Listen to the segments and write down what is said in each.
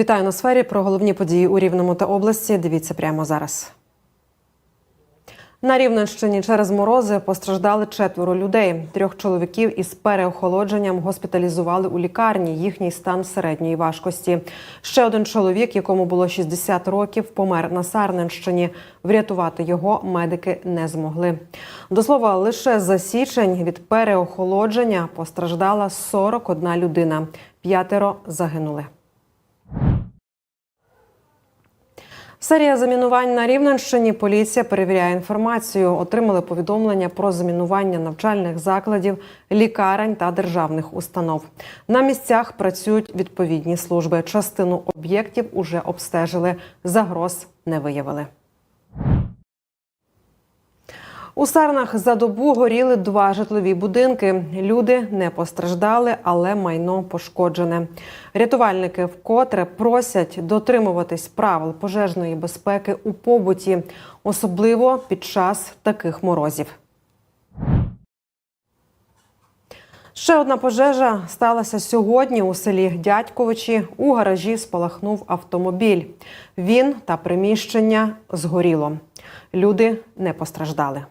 Вітаю на сфері про головні події у Рівному та області. Дивіться прямо зараз. На Рівненщині через морози постраждали четверо людей. Трьох чоловіків із переохолодженням госпіталізували у лікарні. Їхній стан середньої важкості. Ще один чоловік, якому було 60 років, помер на Сарненщині. Врятувати його медики не змогли. До слова, лише за січень від переохолодження постраждала 41 людина. П'ятеро загинули. Серія замінувань на Рівненщині. Поліція перевіряє інформацію. Отримали повідомлення про замінування навчальних закладів, лікарень та державних установ. На місцях працюють відповідні служби. Частину об'єктів уже обстежили. Загроз не виявили. У Сарнах за добу горіли два житлові будинки. Люди не постраждали, але майно пошкоджене. Рятувальники вкотре просять дотримуватись правил пожежної безпеки у побуті, особливо під час таких морозів. Ще одна пожежа сталася сьогодні у селі Дядьковичі. У гаражі спалахнув автомобіль. Він та приміщення згоріло. Люди не постраждали.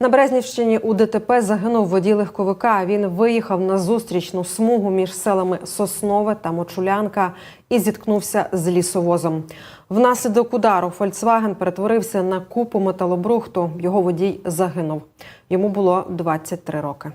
На Березнівщині у ДТП загинув водій легковика. Він виїхав на зустрічну смугу між селами Соснове та Мочулянка і зіткнувся з лісовозом. Внаслідок удару Фольксваген перетворився на купу металобрухту. Його водій загинув. Йому було 23 роки.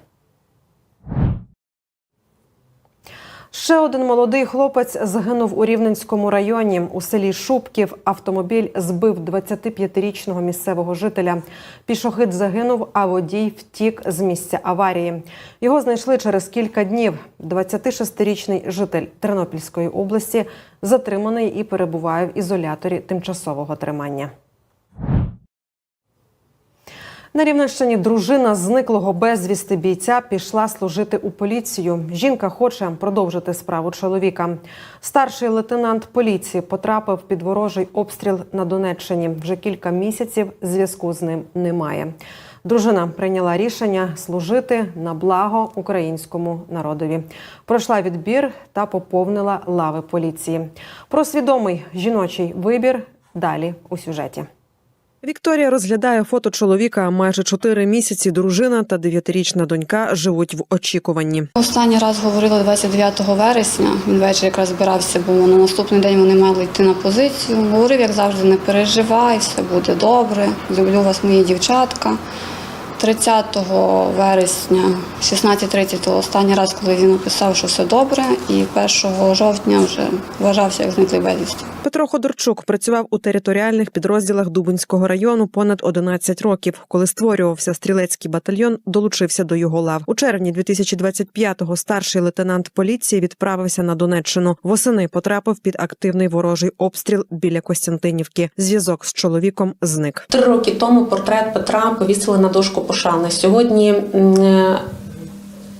Ще один молодий хлопець загинув у Рівненському районі. У селі Шубків автомобіль збив 25-річного місцевого жителя. Пішохід загинув, а водій втік з місця аварії. Його знайшли через кілька днів. 26-річний житель Тернопільської області затриманий і перебуває в ізоляторі тимчасового тримання. На Рівненщині дружина зниклого безвісти бійця пішла служити у поліцію. Жінка хоче продовжити справу чоловіка. Старший лейтенант поліції потрапив під ворожий обстріл на Донеччині. Вже кілька місяців зв'язку з ним немає. Дружина прийняла рішення служити на благо українському народові. Пройшла відбір та поповнила лави поліції. Про свідомий жіночий вибір далі у сюжеті. Вікторія розглядає фото чоловіка. Майже чотири місяці дружина та дев'ятирічна донька живуть в очікуванні. Останній раз говорили 29 вересня. Він ввечері якраз збирався, бо на наступний день вони мали йти на позицію. Говорив, як завжди, не переживай, все буде добре. Люблю вас, мої дівчатка. 30 вересня, 16.30 останній раз, коли він написав, що все добре, і 1 жовтня вже вважався як зниклий безвісті. Петро Ходорчук працював у територіальних підрозділах Дубинського району понад 11 років. Коли створювався стрілецький батальйон, долучився до його лав. У червні 2025-го старший лейтенант поліції відправився на Донеччину. Восени потрапив під активний ворожий обстріл біля Костянтинівки. Зв'язок з чоловіком зник. Три роки тому портрет Петра повісили на дошку пошани. Сьогодні е,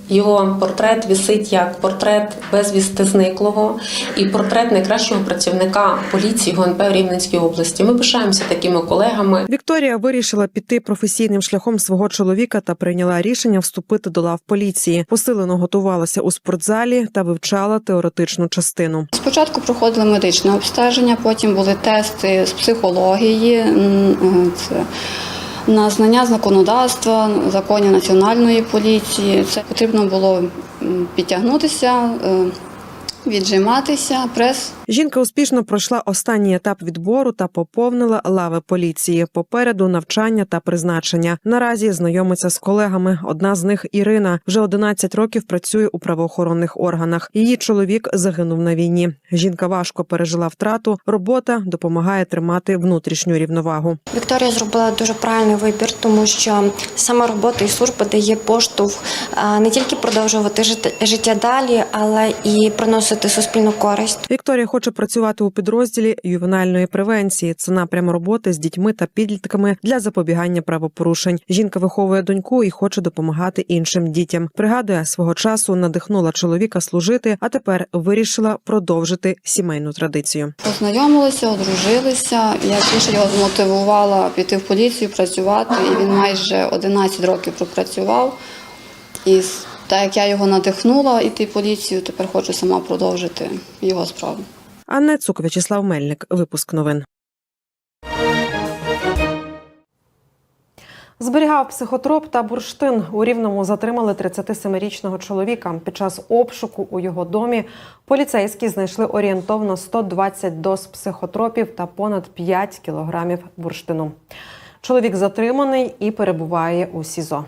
його портрет висить як портрет безвісти зниклого і портрет найкращого працівника поліції ГУНП в Рівненській області. Ми пишаємося такими колегами. Вікторія вирішила піти професійним шляхом свого чоловіка та прийняла рішення вступити до лав поліції. Посилено готувалася у спортзалі та вивчала теоретичну частину. Спочатку проходили медичне обстеження, потім були тести з психології. е, Це на знання законодавства, законів національної поліції. Це потрібно було підтягнутися, е, віджиматися, прес. Жінка успішно пройшла останній етап відбору та поповнила лави поліції. Попереду навчання та призначення. Наразі знайомиться з колегами. Одна з них Ірина вже 11 років працює у правоохоронних органах. Її чоловік загинув на війні. Жінка важко пережила втрату. Робота допомагає тримати внутрішню рівновагу. Вікторія зробила дуже правильний вибір, тому що саме робота і служба дає поштовх а, не тільки продовжувати жити- життя далі, але і приносити суспільну користь. Вікторія хоче працювати у підрозділі ювенальної превенції. Це напрям роботи з дітьми та підлітками для запобігання правопорушень. Жінка виховує доньку і хоче допомагати іншим дітям. Пригадує, свого часу надихнула чоловіка служити, а тепер вирішила продовжити сімейну традицію. Познайомилися, одружилися. Я більше його змотивувала піти в поліцію, працювати. І він майже 11 років пропрацював. І з Так як я його надихнула йти в поліцію, тепер хочу сама продовжити його справу. Анна Цук, Вячеслав Мельник. Випуск новин. Зберігав психотроп та бурштин. У Рівному затримали 37-річного чоловіка. Під час обшуку у його домі поліцейські знайшли орієнтовно 120 доз психотропів та понад 5 кілограмів бурштину. Чоловік затриманий і перебуває у СІЗО.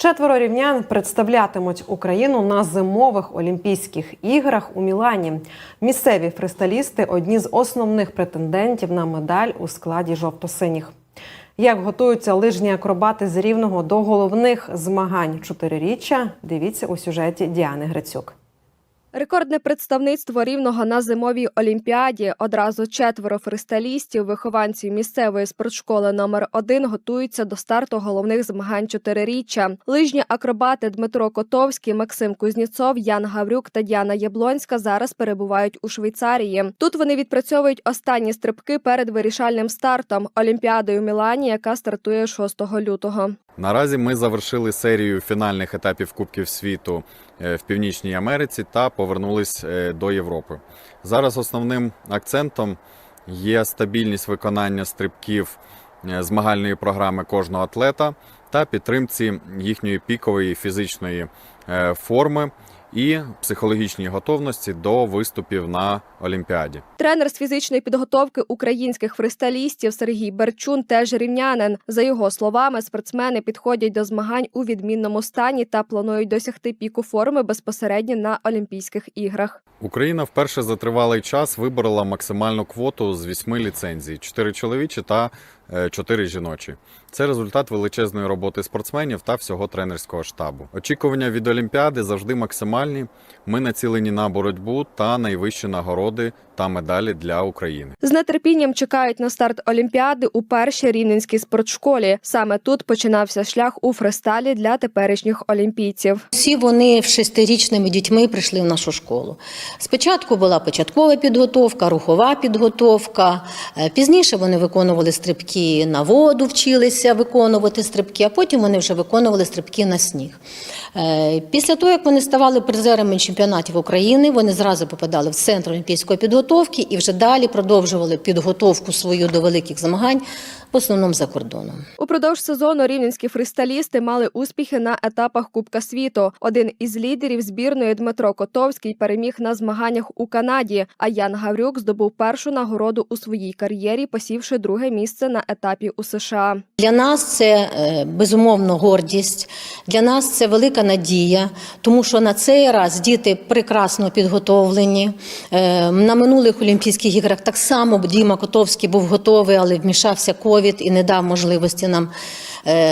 Четверо рівнян представлятимуть Україну на зимових Олімпійських іграх у Мілані. Місцеві фристалісти одні з основних претендентів на медаль у складі жовто-синіх. Як готуються лижні акробати з рівного до головних змагань чотириріччя? Дивіться у сюжеті Діани Грицюк. Рекордне представництво рівного на зимовій олімпіаді. Одразу четверо фристайлістів, вихованців місцевої спортшколи номер 1 готуються до старту головних змагань чотириріччя. Лижні акробати Дмитро Котовський, Максим Кузніцов, Ян Гаврюк та Діана Яблонська зараз перебувають у Швейцарії. Тут вони відпрацьовують останні стрибки перед вирішальним стартом Олімпіадою Мілані, яка стартує 6 лютого. Наразі ми завершили серію фінальних етапів Кубків світу е, в Північній Америці та повернулись е, до Європи. Зараз основним акцентом є стабільність виконання стрибків е, змагальної програми кожного атлета та підтримці їхньої пікової фізичної форми і психологічній готовності до виступів на Олімпіаді. Тренер з фізичної підготовки українських фристайлістів Сергій Берчун теж рівнянин. За його словами, спортсмени підходять до змагань у відмінному стані та планують досягти піку форми безпосередньо на Олімпійських іграх. Україна вперше за тривалий час виборола максимальну квоту з вісьми ліцензій: чотири чоловічі та е, чотири жіночі. Це результат величезної роботи спортсменів та всього тренерського штабу. Очікування від Олімпіади завжди максимальні. Ми націлені на боротьбу та найвищі нагороди та медалі для України. З нетерпінням чекають на старт Олімпіади у першій рівненській спортшколі. Саме тут починався шлях у фристайлі для теперішніх олімпійців. Всі вони шестирічними дітьми прийшли в нашу школу. Спочатку була початкова підготовка, рухова підготовка. Е, Пізніше вони виконували стрибки на воду, вчилися виконувати стрибки, а потім вони вже виконували стрибки на сніг. Е, Після того, як вони ставали призерами чемпіонатів України, вони зразу попадали в центр олімпійської підготовки і вже далі продовжували підготовку свою до великих змагань, в основному за кордоном. Упродовж сезону рівненські фристайлісти мали успіхи на етапах Кубка світу. Один із лідерів збірної Дмитро Котовський переміг на змаганнях у Канаді. А Ян Гаврюк здобув першу нагороду у своїй кар'єрі, посівши друге місце на етапі у США. Для нас це е, безумовно гордість, для нас це велика надія, тому що на цей раз діти прекрасно підготовлені. Е, На минулих Олімпійських іграх так само Діма Котовський був готовий, але вмішався ковід і не дав можливості нам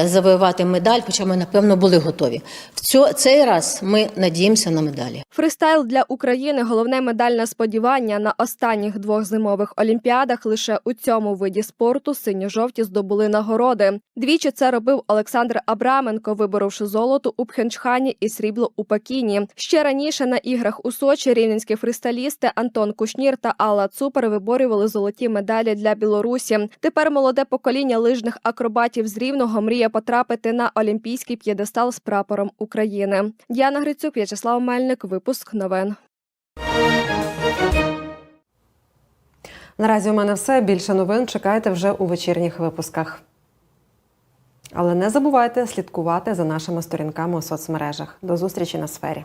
завоювати медаль, хоча ми, напевно, були готові. В цьо- цей раз ми надіємося на медалі. Фристайл для України головне медальне сподівання на останніх двох зимових олімпіадах. Лише у цьому виді спорту синьо-жовті здобули нагороди. Двічі це робив Олександр Абраменко, виборовши золото у Пхенчхані і срібло у Пекіні. Ще раніше на іграх у Сочі рівненські фристайлісти Антон Кушнір та Алла Цупер виборювали золоті медалі для Білорусі. Тепер молоде покоління лижних акробатів з рівного мріє потрапити на олімпійський п'єдестал з прапором України. Діана Грицюк, В'ячеслав Мельник. Випуск новин. Наразі у мене все. Більше новин чекайте вже у вечірніх випусках. Але не забувайте слідкувати за нашими сторінками у соцмережах. До зустрічі на сфері.